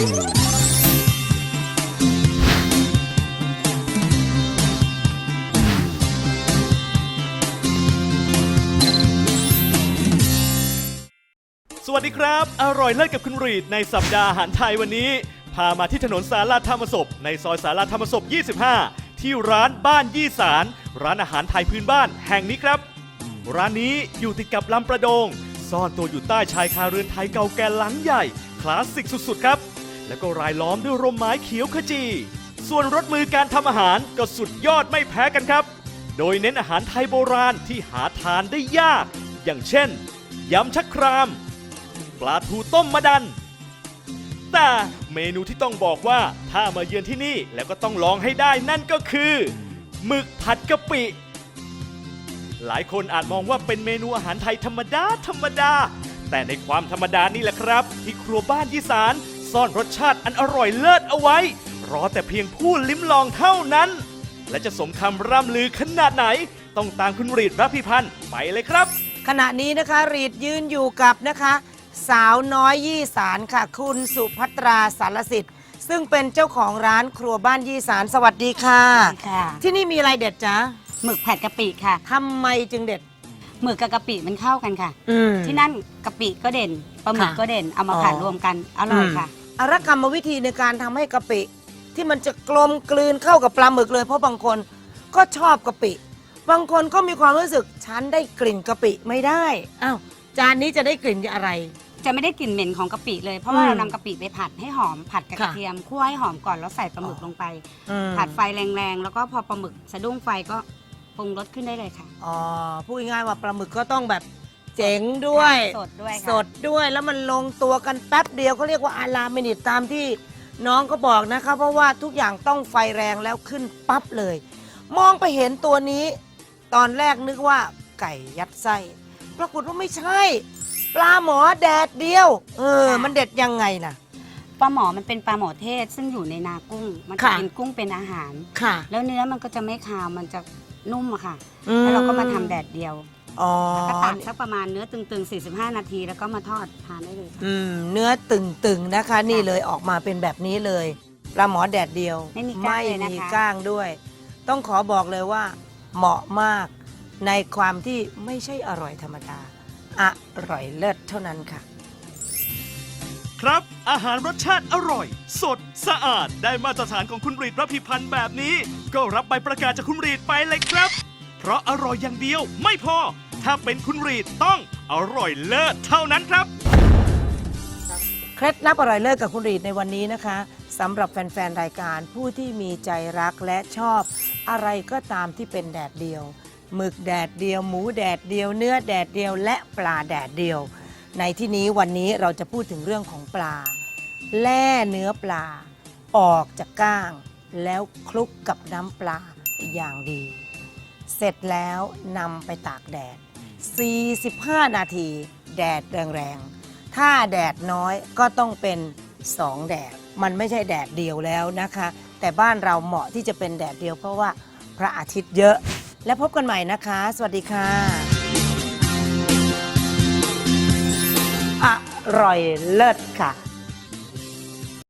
สวัสดีครับ อร่อยเลิศกับคุณรีดในสัปดาห์อาหารไทยวันนี้ พามาที่ถนนสาราธรรมศพ ในซอยสาราธรรมศพ 25 ที่ร้านบ้านยี่สาร ร้านอาหารไทยพื้นบ้านแห่งนี้ครับ ร้านนี้อยู่ติดกับลำประดง ซ่อนตัวอยู่ใต้ชายคาเรือนไทยเก่าแก่หลังใหญ่ คลาสสิกสุดๆครับ แล้วก็รายล้อมด้วยร่มไม้เขียวขจี ส่วนรสมือการทำอาหารก็สุดยอดไม่แพ้กันครับ โดยเน้นอาหารไทยโบราณที่หาทานได้ยาก อย่างเช่นยำชักคราม ปลาทูต้มมะดัน แต่เมนูที่ต้องบอกว่าถ้ามาเยือนที่นี่แล้วก็ต้องลองให้ได้นั่นก็คือหมึกผัดกะปิหลายคนอาจมองว่าเป็นเมนูอาหารไทยธรรมดาธรรมดา แต่ในความธรรมดานี่แหละครับ ที่ครัวบ้านยี่สาร ซ่อนรสชาติอันอร่อยเลิศเอาไว้ รอแต่เพียงผู้ลิ้มลองเท่านั้น และจะสมคำร่ำลือขนาดไหน ต้องตามคุณรีดรับพิพันธ์ไปเลยครับ ขณะนี้นะคะรีดยืนอยู่กับนะคะ สาวน้อยยี่สารค่ะ คุณสุภัตราสารสิทธิ์ซึ่งเป็นเจ้าของร้านครัวบ้านยี่สารสวัสดีค่ะ ค่ะที่นี่มีอะไรเด็ดจ๊ะหมึกผัดกะปิค่ะทำไมจึงเด็ด หมึกกับกะปิมันเข้ากันค่ะอืมที่นั่นกะปิก็เด่นปลาหมึกค่ะก็เด่นเอามาอ๋อผัดรวมกันอร่อยค่ะ อารกรรมวิธีในการทำให้กะปิ ที่มันจะกลมกลืนเข้ากับปลาหมึกเลย เพราะบางคนก็ชอบกะปิ บางคนก็มีความรู้สึกฉันได้กลิ่นกะปิไม่ได้อ้าวจานนี้จะได้กลิ่นอะไร จะไม่ได้กลิ่นเหม็นของกะปิเลย เพราะว่าอืมเรานำกะปิไปผัดให้หอมผัดกับกค่ะระเทียมคั่วให้หอมก่อนแล้วใส่ปลาหมึกลงไป อืม ผัดไฟแรงๆ แล้วก็พอปลาหมึกสะดุ้งไฟก็ปรุงรสขึ้นได้เลยค่ะ อ๋อพูดง่ายๆว่าปลาหมึกก็ต้องแบบ เจ๋งด้วย สดด้วยค่ะสดด้วยแล้วมันลงตัวกันแป๊บเดียวเขาเรียกว่าอารามินิตตามที่น้องก็บอกนะคะเพราะว่าทุกอย่างต้องไฟแรงแล้วขึ้นปั๊บเลย มองไปเห็นตัวนี้ ตอนแรกนึกว่าไก่ยัดไส้ปรากฏว่าไม่ใช่ ปลาหมอแดดเดียว เออมันเด็ดยังไงนะ ปลาหมอมันเป็นปลาหมอเทศซึ่งอยู่ในนากุ้ง มันจะค่ะ กินกุ้งเป็นอาหาร ค่ะแล้วเนื้อมันก็จะไม่คาวมันจะนุ่มอะค่ะ แล้วเราก็มาทำแดดเดียว อ๋อก็ตากสักประมาณเนื้อตึงๆ 45 นาที แล้วก็มาทอดทานได้เลยค่ะอืมเนื้อตึงๆนะคะ นี่เลยออกมาเป็นแบบนี้เลยปลาหมอแดดเดียวไม่มีกล้างเลยนะคะมีก้างด้วย ต้องขอบอกเลยว่า เหมาะมากในความที่ไม่ใช่อร่อยธรรมดา อร่อยเลิศเท่านั้นค่ะ ครับ อาหารรสชาติอร่อย สดสะอาดได้มาตรฐานของคุณรีดรับพิพันธ์แบบนี้ ก็รับใบประกาศจากคุณรีดไปเลยครับ เพราะอร่อยอย่างเดียวไม่พอ ถ้าเป็นคุณรีดต้องอร่อยเลิศเท่านั้นครับ เคล็ดลับอร่อยเลิศกับคุณรีดในวันนี้นะคะสำหรับแฟน ๆ รายการผู้ที่มีใจรักและชอบ อะไรก็ตามที่เป็นแดดเดียวหมึกแดดเดียว หมูแดดเดียว เนื้อแดดเดียว และปลาแดดเดียว ในที่นี้วันนี้เราจะพูดถึงเรื่องของปลา แล่เนื้อปลา ออกจากก้าง แล้วคลุกกับน้ำปลาอย่างดี เสร็จแล้วนำไปตากแดด 45 นาที แดดแรงๆ ถ้าแดดน้อยก็ต้องเป็น 2 แดด มันไม่ใช่แดดเดียวแล้วนะคะ แต่บ้านเราเหมาะที่จะเป็นแดดเดียวเพราะว่าพระอาทิตย์เยอะ และพบกันใหม่นะคะ สวัสดีค่ะ อร่อยเลิศค่ะ